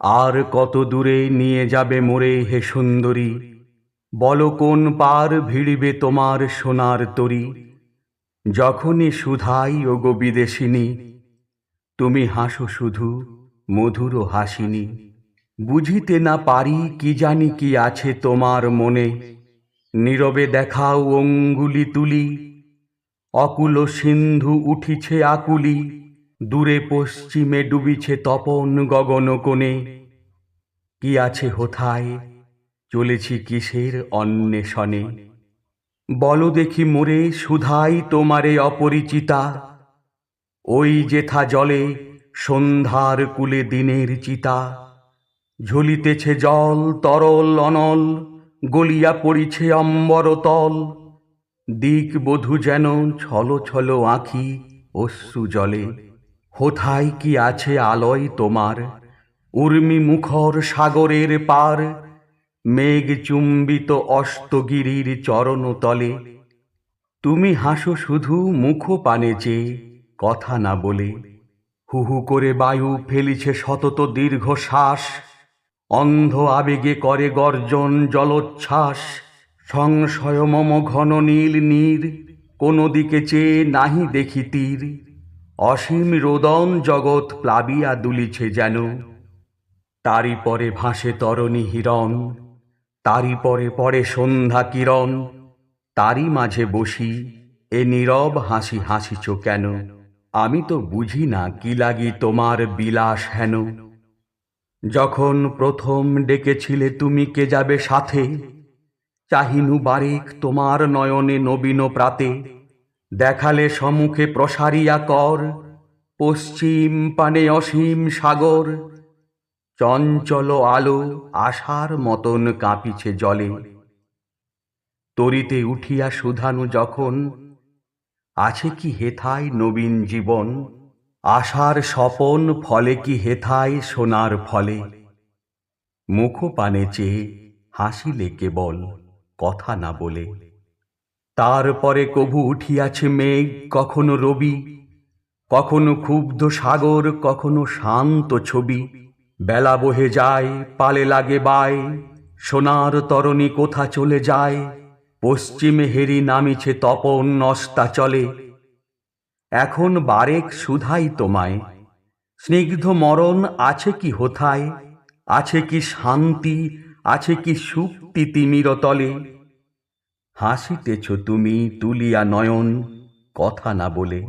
আর কত দূরে নিয়ে যাবে মোরে হে সুন্দরী? বল, কোন পার ভিড়িবে তোমার সোনার তরি? যখনই সুধাই ও গো বিদেশিনী, তুমি হাসো শুধু, মধুর হাসিনী। বুঝিতে না পারি কি জানি কি আছে তোমার মনে। নীরবে দেখাও অঙ্গুলি তুলি, অকুল সিন্ধু উঠিছে আকুলি। দূরে পশ্চিমে ডুবিছে তপন গগন কোণে। কি আছে হোথায়? চলেছি কিসের অন্বেষণে? বল দেখি মোরে, সুধাই তোমারে অপরিচিতা। ওই যেথা জলে, সন্ধ্যার কুলে দিনের চিতা। ঝুলিতেছে জল, তরল, অনল, গলিয়া পড়িছে অম্বরতল দিক বধূ যেন ছলো ছলো আঁখি অশ্রু জলে। হোথায় কি আছে আলয় তোমার? উর্মি মুখর সাগরের পার, মেঘ চুম্বিত অস্তগিরির চরণ তলে তুমি হাসো শুধু মুখ পানে চেয়ে কথা না বলে। হু হু করে বায়ু ফেলিছে শতত দীর্ঘ শ্বাস অন্ধ আবেগে করে গর্জন জলোচ্ছ্বাস। সংশয় মম ঘন নীল নীর, কোনো দিকে চেয়ে নাহি দেখি তীর। অসীম রোদন জগৎ প্লাবিয়া দুলিছে যেন। তারি পরে ভাসে তরণী হিরণ তারি পরে পরে সন্ধ্যা কিরণ। তারি মাঝে বসি, এ নীরব হাসি হাসিছ কেন? আমি তো বুঝি না কি লাগি তোমার বিলাস হেন। যখন প্রথম ডেকেছিলে তুমি কে যাবে সাথে, চাহিনু বারেক তোমার নয়নে নবীন প্রাতে। দেখালে সমুখে প্রসারিয়া কর পশ্চিম পানে অসীম সাগর। চঞ্চল আলো আশার মতন কাঁপিছে জলে। তরিতে উঠিয়া সুধানু যখন, আছে কি হেথায় নবীন জীবন? আশার স্বপন ফলে কি হেথায় সোনার ফলে? মুখ পানে চেয়ে হাসিলে কেবল কথা না বলে। তারপরে কভু উঠিয়াছে মেঘ, কখনো রবি, কখনো ক্ষুব্ধ সাগর, কখনো শান্ত ছবি। বেলা বহে যায়, পালে লাগে বায় সোনার তরণী কোথা চলে যায়, পশ্চিমে হেরি নামিছে তপন, নস্তা চলে। এখন বারেক সুধাই তোমায়, স্নিগ্ধ মরণ আছে কি হোথায়, আছে কি শান্তি, আছে কি সুক্তি তিমির তলে হাসিতেছ তুমি তুলিয়া নয়ন, কথা না বলে।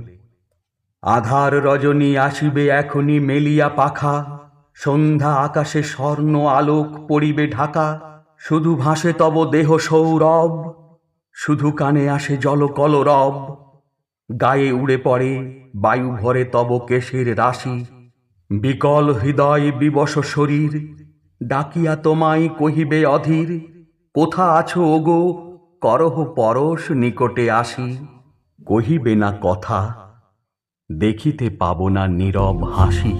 আধার রজনী আসিবে এখনি মেলিয়া পাখা, সন্ধ্যা আকাশে স্বর্ণ আলোক পড়িবে ঢাকা। শুধু ভাসে তব দেহ সৌরভ, শুধু কানে আসে জল কলরব। গায়ে উড়ে পড়ে, বায়ু ভরে তব কেশের রাশি। বিকল হৃদয় বিবশ শরীর, ডাকিয়া তোমায় কহিবে অধীর, কোথা আছো ওগো? করহ পরশ নিকটে আসি কহিবে না কথা দেখিতে পাব না নীরব হাসি।